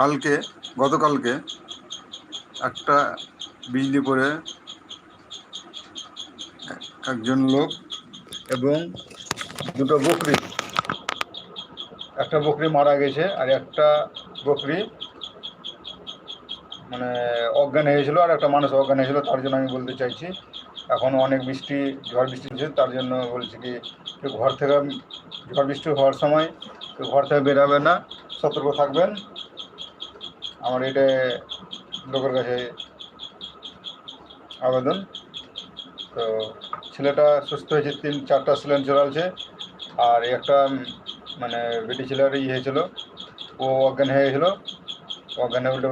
কালকে, গতকালকে একটা বিজলি করে একজন লোক এবং দুটো বকরি, একটা বকরি মারা গেছে আর একটা বকরি মানে অজ্ঞান হয়েছিল আর একটা মানুষ অজ্ঞান হয়েছিল তার জন্য আমি বলতে চাইছি। এখন অনেক বৃষ্টি, ঝড় বৃষ্টি হচ্ছে, তার জন্য বলছি কি ঘর থেকে, ঝড় বৃষ্টি হওয়ার সময় ঘর থেকে বেরাবে না, সতর্ক থাকবেন। আমার এটা লোকের কাছে আবেদন। তো ছেলেটা সুস্থ হয়েছে, তিন, চারটা সিলেন চলালছে আর একটা মানে বেটি ছেলের ইয়ে হয়েছিল। ও অজ্ঞান হয়ে গেছিল। অজ্ঞান হয়ে উল্টে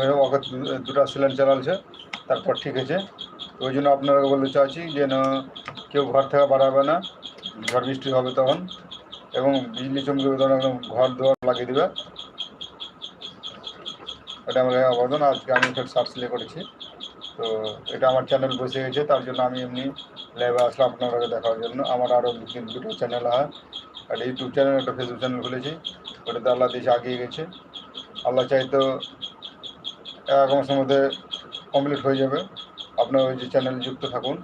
দুটা সিলেন চালালছে তারপর ঠিক হয়েছে। ওই জন্য আপনারা বলতে চাইছি যে না, কেউ ঘর থেকে বাড়াবে না। ঝড় বৃষ্টি হবে তখন। এবং বিজলি চমকে তখন একদম ঘর দুয়ার লাগিয়ে দেবে। এটা আমার আবেদন আজকে আমি ফের সার্চ সিলে করেছি। তো এটা আমার চ্যানেল বসে গেছে তার জন্য আমি এমনি লাইভে আসলাম আপনাদেরকে দেখার জন্য। আমার আরও দুটো চ্যানেল হয় একটা ইউটিউব চ্যানেল একটা ফেসবুক চ্যানেল খুলেছি। ওটাতে আল্লাহ দেশে আগিয়ে গেছে। আল্লাহ চাই তো এক মাসের মধ্যে কমপ্লিট হয়ে যাবে। আপনার ওই যে চ্যানেলে যুক্ত থাকুন।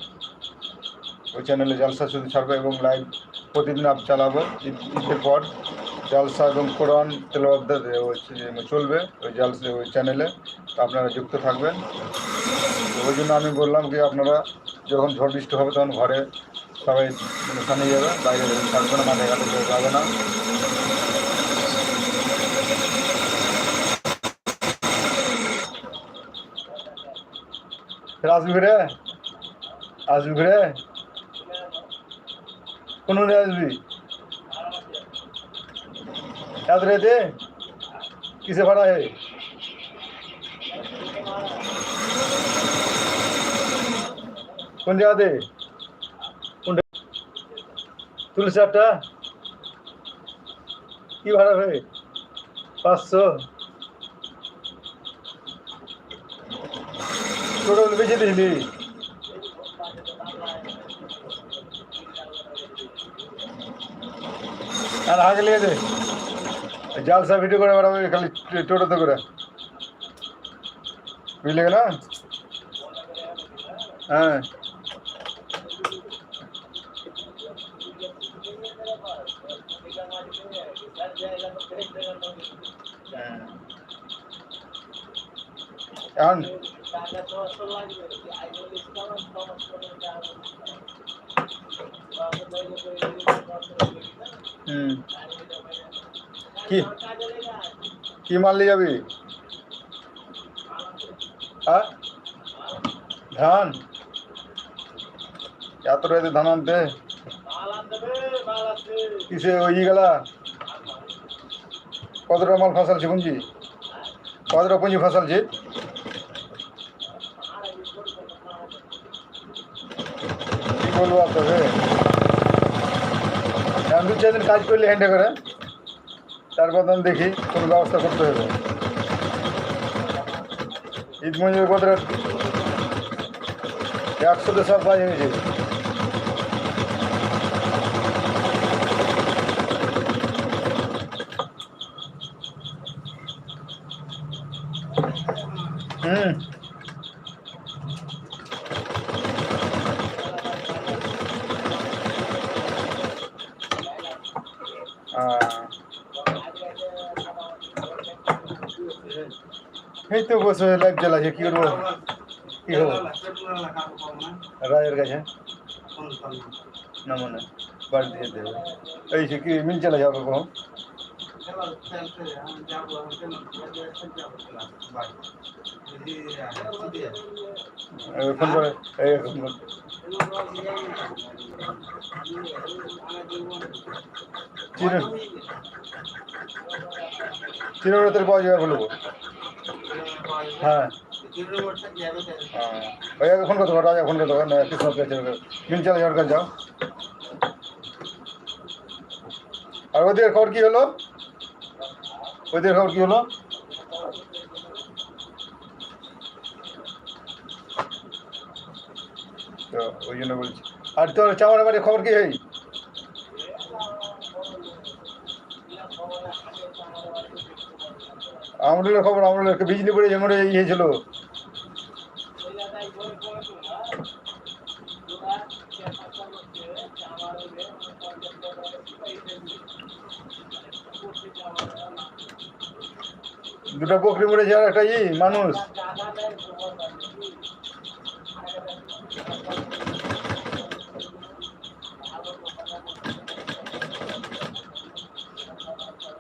ওই চ্যানেলে জালসা শুধু ছাড়বো এবং লাইভ প্রতিদিন আপ চালাবো। ঈদ ঈদের পর জালসা এবং কোরআন তেলাওয়াত দে- যে চলবে ওই জালসা ওই চ্যানেলে আপনারা যুক্ত থাকবেন। ওই জন্য আমি বললাম কি, আপনারা যখন ঝড় বৃষ্টি হবে তখন ঘরে সবাই অনুষ্ঠানে যাবে, বাইরে থাকবে না মাঠে ঘাটে যাবে না। আসবি ঘুরে? আসবি ঘুরে? কোন আসবি? याद रहते किसे भरा है কোন জায়গাতে কোন তুলসী আটটা কি ভাড়া হবে পাঁচশো টোটো বেঁচে দিলি আর আগে লিয়ে দে জালসা ভিডিও করে বেড়াবে খালি টোটোতে করে। বুঝলে না হ্যাঁ। হুম। কি কি মাল নিয়ে যাবি হ্যাঁ ধান এত রাতে ধান আনতে কিসে ওই গেলা কতটা মাল ফসলছে পুঁজি কতটা পুঁজি ফসলছে কি বলব আপনাকে আমি দু চার দিন কাজ করলে হ্যান্ডে করে তারপর আমি দেখি কোনো ব্যবস্থা করতে হবে। ঈদ মঞ্জুর কত একশোতে সব কাজ হয়েছে এই তো বসে লাইট জ্বালাছে কি করব কি হব রাজের কাছে না মনে বাড়ি দিয়ে দেবে এই সে কি মিল চালা যাবে কখন এই ফোন করে এই চির পাওয়া যাবে বলব? হ্যাঁ। ওই আগে ফোন করতে পারো রাজা ফোন করতে পারো কৃষ্ণ মিল চালা যাওয়ার যাও। আর ওদের খবর কি হলো? ওদের খবর কি হলো তো ওই জন্য বলছি। আর তোর চাওয়ার বাড়ির খবর কি হয় আমরুলের খবর, আমরুলের বিজলি পড়ে যেমন ইয়ে ছিল। দুটো বকরি মরেছে আর একটা ই, মানুষ।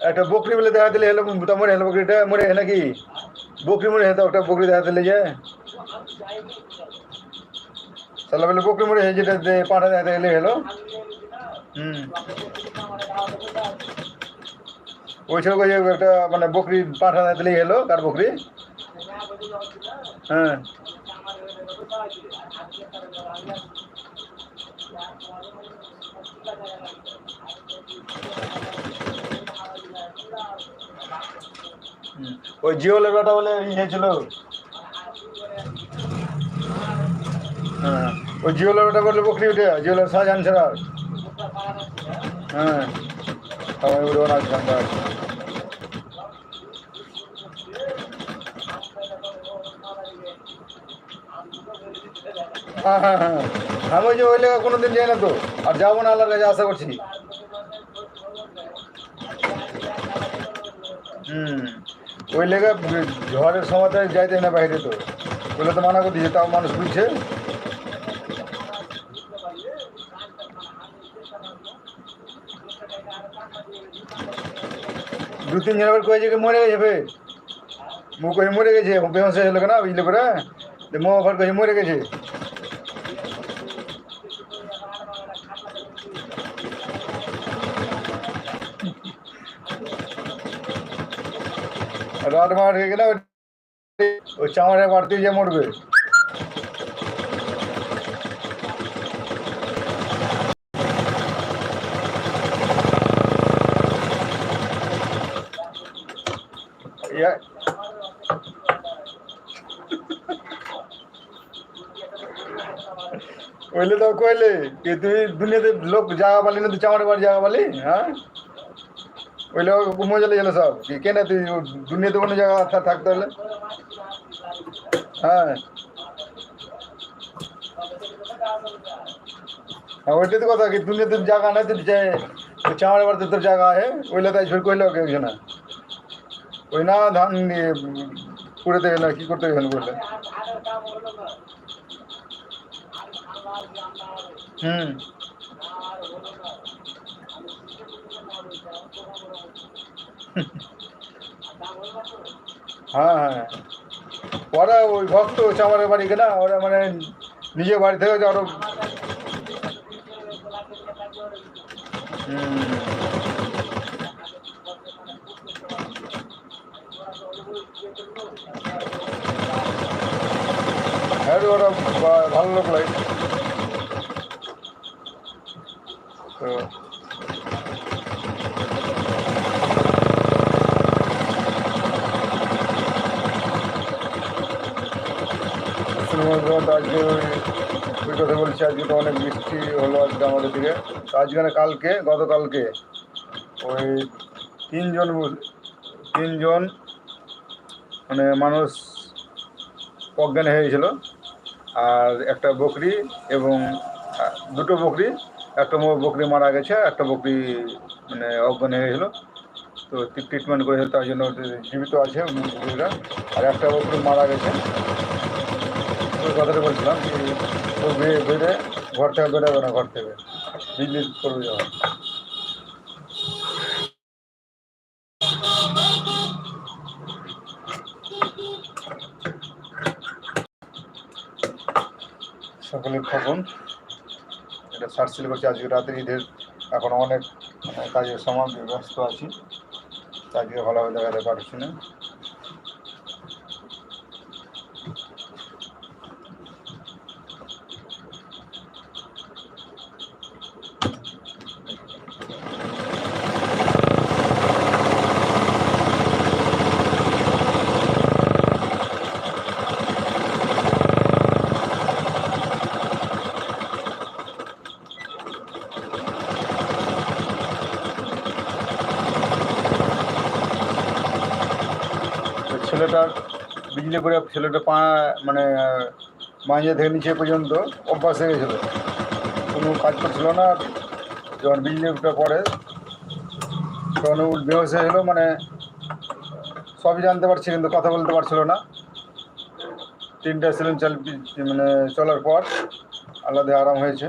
একটা বকরি বলে দেখা দিলে হলো তা মরে হলো বকরিটা, মরে হে নাকি? বকরি মরে হতো একটা বকরি দেখা দিলে যে। সালা বলে বকরি মরে হে যেটা পাঠা দেখা গেলে হলো হুম। ওই যে একটা মানে বকরি পাঠা দেখা দিলেই হলো কার বকরি। হ্যাঁ। ওই জিওলের বেটা বলে ইয়ে ছিল হ্যাঁ। ওই জিওলের বেটা বলে বকরি উঠে জিওলের শাহজাহান ছাড়া হ্যাঁ। সবাই উঠে ওনার হ্যাঁ হ্যাঁ হ্যাঁ। আমি যে ওই লেখা কোনোদিন যাই না তো। আর যাব না আল্লাহর কাছে আশা করছি। হুম। ওই লেগে ঝড়ের সময় যাইতে না বাইরে তো। বলে তো মানা করতেছে তাও মানুষ বুঝছে। দু তিন জন আবার কয়েছে মরে গেছে ভে মু কয়ে মরে গেছে বেহস গেল না বুঝলে করে মো আবার কয়েছে মরে গেছে। রড মার হয়ে গেলে ওই চামড়ে বাড়তে যে মরবে ইয়া ওইলে তো কইলে কি তুই দুনিয়াতে লোক জায়গা পালি না তুই চামড়ে বাড়ি জায়গা পালি হ্যাঁ ওই লোক মজা গেল সব। কি কেন তুই দুনিয়াতে কোনো জায়গা থাকতে হলে। হ্যাঁ। ওইটাই তো কথা কি দুনিয়াতে জায়গা নাই তুই যে চামড়ে বাড়িতে তোর জায়গা আছে ওইলে তাই ফের কইলে ওকে না ওই না ধান নিয়ে পুড়ে দেবে না, কি করতে গেছেন বললে? হুম। হ্যাঁ হ্যাঁ। ওরা ওই ভক্ত চামারের বাড়ি কেনা ওরা মানে নিজের বাড়ি থেকে আরও হ্যাঁ ওরা ভালো লোক লাগে। তো পশ্চিমবঙ্গ তো আজকে ওই কথা বলছি, আজকে তো অনেক বৃষ্টি হলো আজকে আমাদের দিকে। তো আজকে কালকে, গতকালকে ওই তিনজন তিনজন মানে মানুষ অজ্ঞান হয়ে গেছিল। আর একটা বকরি এবং দুটো বকরি, একটা বকরি মারা গেছে একটা বকরি মানে অজ্ঞান হয়ে গেছিল। তো ট্রিটমেন্ট করেছে তার জন্য জীবিত আছে আর একটা বকরি মারা গেছে। কথাটা বলছিলাম ও বেড়ে ঘর থেকে বেরোবে না, ঘর থেকে। বিজনেস করবে যখন সকলে থাকুন এটা সার্চ সিল করছি, আজকে রাতের ঈদের, এখন অনেক মানে কাজের সমান, ব্যস্ত আছি। আজকে ভালোভাবে দেখাতে পারছি না। করে ছেলেটা পা মানে মাঝে থেকে নিচে পর্যন্ত অভ্যাস হয়ে গেছিল। কোনো কাজ করছিল না, যখন বিজলিটা পড়ে তখন ও বেহস হয়ে গেলো মানে সবই জানতে পারছে, কিন্তু কথা বলতে পারছিল না। তিনটা সিলিং চাল মানে চলার পর আলাদা আরাম হয়েছে।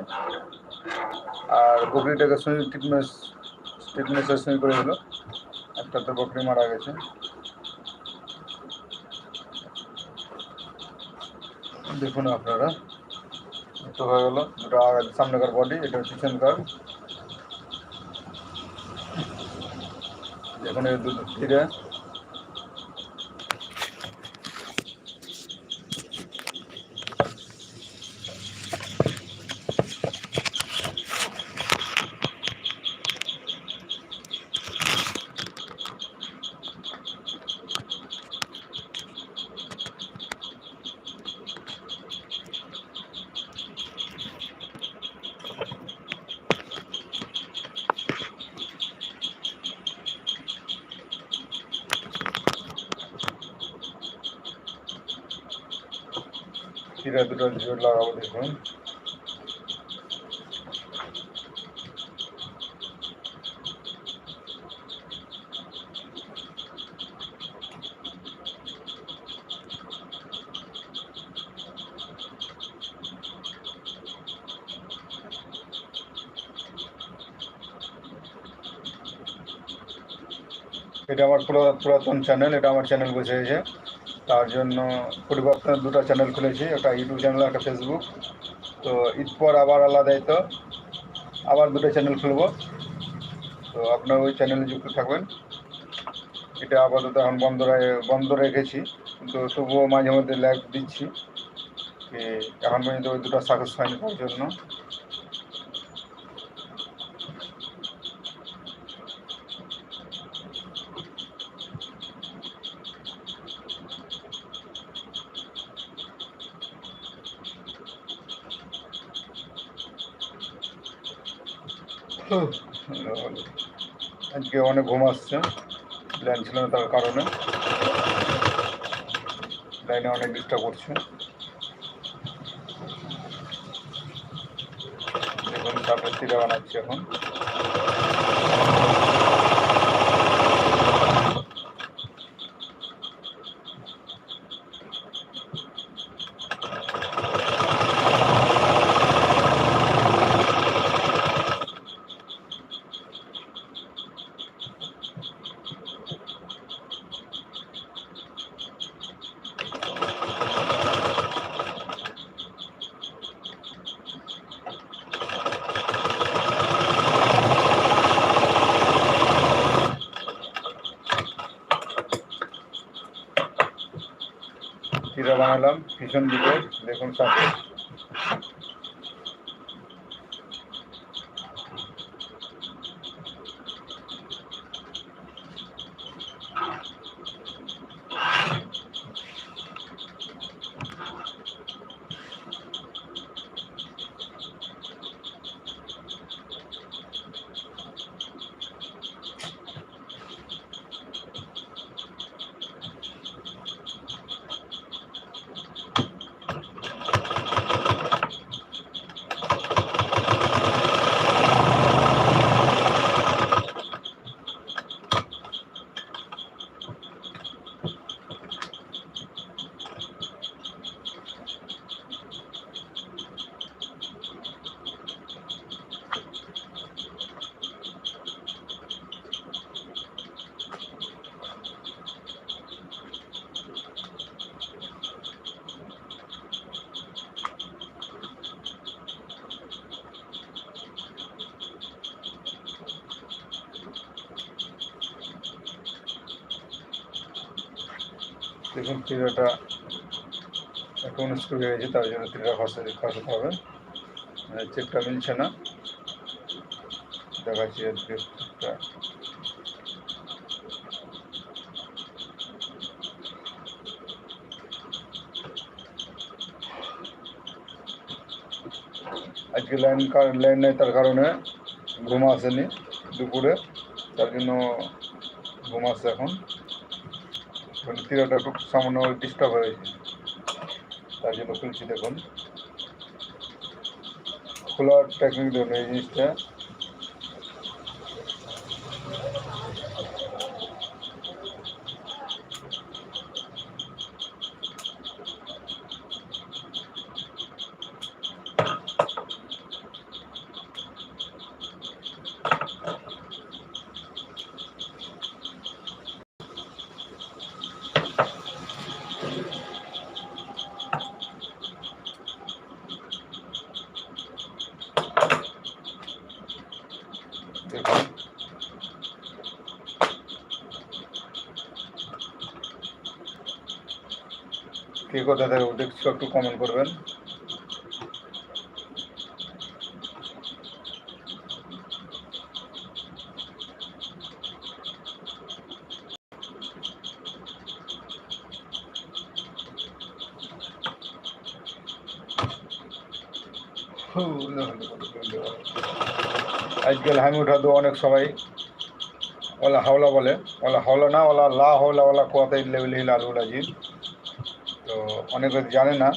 আর বকরিটাকে ট্রিটমেন্ট ট্রিটমেন্টের সুই করে দিল। একটা তো বকরি মারা গেছে। দেখুন আপনারা। তো হয়ে গেল। আগে- সামনেকার বডি এটা পিছনকার দেখুন এই ফিরে জোর লাগাবো দেখুন। এটা আমার পুরা- পুরাতন চ্যানেল এটা আমার চ্যানেল বসে গেছে তার জন্য পরিবর্তন দুটো চ্যানেল খুলেছি একটা ইউটিউব চ্যানেল একটা ফেসবুক তো ঈদ পর আবার আলাদাই তো। আবার দুটো চ্যানেল খুলবো। তো আপনার ওই চ্যানেলে যুক্ত থাকবেন। এটা আপাতত এখন বন্ধ বন্ধ রেখেছি। কিন্তু তবুও মাঝে মধ্যে লাইভ দিচ্ছি। এখন পর্যন্ত ওই দুটো সাকসেস হয়নি তার জন্য আজকে অনেক ঘুম আসছে। লাইন ছিল না তার কারণে। লাইনে অনেক ডিস্টার্ব করছে। দেখুন, তারপর তীরা বানাচ্ছি এখন। পিছন দিকে দেখুন সাথে তীরাটা এখন স্ক্রু হয়ে গেছে, তার জন্য তীরা খসাতে খসাতে হবে। মানে চেকটা মিলছে না। দেখাচ্ছি চেকটা আজকে লাইন লাইন নেই তার কারণে ঘুম আসেনি দুপুরে। তার জন্য ঘুম আসছে এখন। তীরাটা খুব সামান্য ডিস্টার্ব হয়েছে তার জন্য খুলছি দেখুন। খোলার টেকনিক ধরুন এই জিনিসটা। কে কোথা থেকে দেখছ, একটু কমেন্ট করবেন। আজকাল হামি অনেক সবাই। ওলা হাওলা বলে। ওলা হাওলা না, ওলা লা হাওলা, ওলা কোয়াতাই লেভেল আলু রাজি তো অনেকে জানে না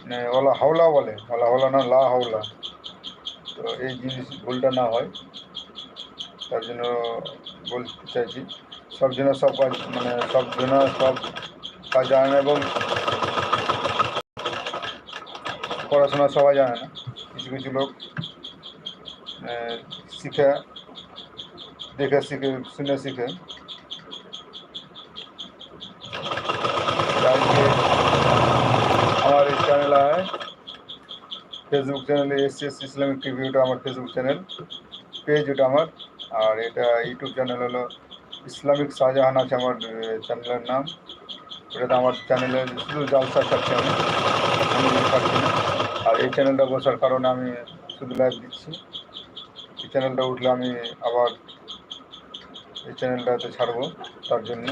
মানে ওলা হাওলা বলে, ওলা হাওলা না, লা হাওলা। তো এই জিনিস ভুলটা না হয়, তার জন্য বলতে চাইছি, সব জন্য সব কাজ মানে সব জন্য সব কাজ জানে না এবং পড়াশোনা সবাই জানে না, কিছু কিছু লোক শিখে, দেখে শিখে, শুনে শিখে আজকে আমার এই চ্যানেল আছে ফেসবুক চ্যানেলে এস এস ইসলামিক টিভি ওটা আমার ফেসবুক চ্যানেল পেজ ওটা আমার। আর এটা ইউটিউব চ্যানেল হলো ইসলামিক শাহজাহান আছে আমার চ্যানেলের নাম। ওটাতে আমার চ্যানেলে শুধু জালসা থাকছে আমি আর এই চ্যানেলটা বসার কারণে আমি শুধু লাইভ দিচ্ছি। এই চ্যানেলটা উঠলে আমি আবার এই চ্যানেলটাতে ছাড়বো, তার জন্য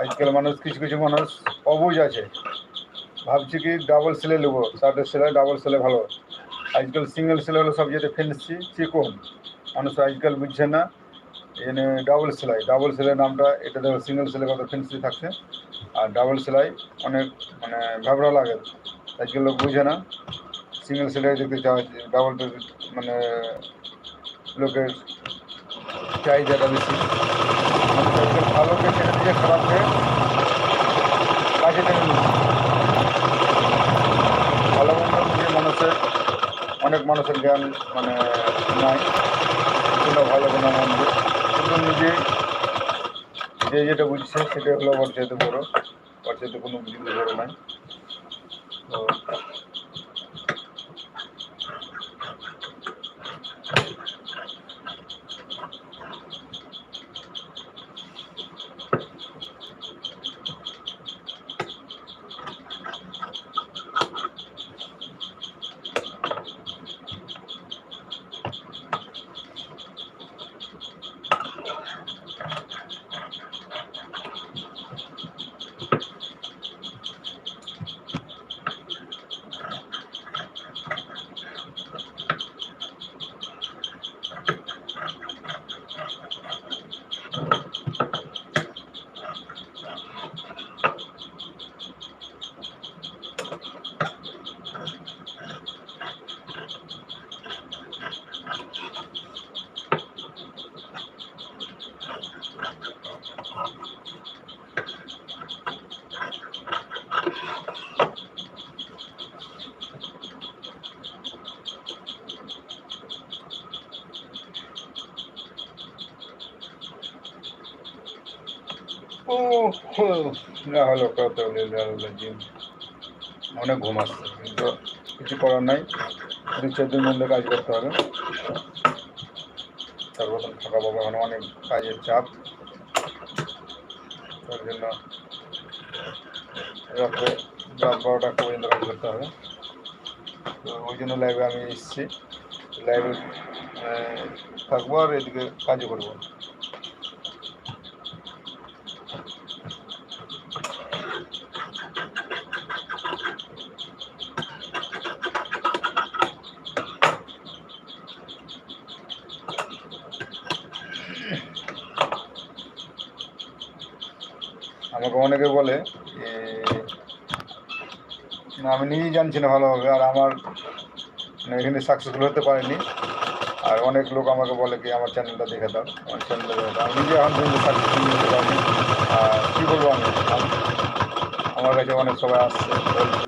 আজকাল মানুষ, কিছু কিছু মানুষ অবুঝ আছে। ভাবছি কি ডাবল সেলে নেব শার্টের সেলাই ডাবল সেলে ভালো। আজকাল সিঙ্গেল সেলাই হলো সব যেতে ফেন্সি চিকন। মানুষ আজকাল বুঝছে না এখানে ডাবল সেলাই ডাবল সেলাই নামটা, এটা দেখো সিঙ্গেল সেলাই কত ফেন্সি থাকছে। আর ডাবল সেলাই অনেক মানে ঘাবড়া লাগে। আজকাল লোক বুঝে না সিঙ্গেল সেলাই দেখতে চাওয়া ডাবলটা মানে লোকের চাহিদাটা বেশি। ভালোকে ছেড়ে দিয়ে নিচ্ছে ভালো মন্দ মানুষের অনেক মানুষের জ্ঞান মানে নাই, কোনো ভালো কোনো মন্দ। কিন্তু নিজে যে যেটা বুঝছে সেটা হলো ওর বড়ো, ওর কোনো বুঝতে বড়ো নাই। অনেক ঘুম আসছে কিন্তু কিছু করার নাই। দু চার দিন মধ্যে কাজ করতে হবে। তারপর থাকা পাবো এখন অনেক কাজের চাপ। তার জন্য রাত্রে রাত বারোটা পর্যন্ত কাজ করতে হবে। তো ওই জন্য লাইভে আমি এসেছি। লাইভে থাকব আর এদিকে কাজও করব আমাকে অনেকে বলে না, আমি নিজেই জানছি না ভালোভাবে আর আমার মানে এখানে সাকসেসফুল হতে পারিনি। আর অনেক লোক আমাকে বলে কি, আমার চ্যানেলটা দেখে দাও, আমার চ্যানেলটা দেখে দাও। আমি নিজে এখন পর্যন্ত সাকসেসফুল হতে পারিনি। আর কী বলব আমি আম- আমার কাছে অনেক সবাই আসছে।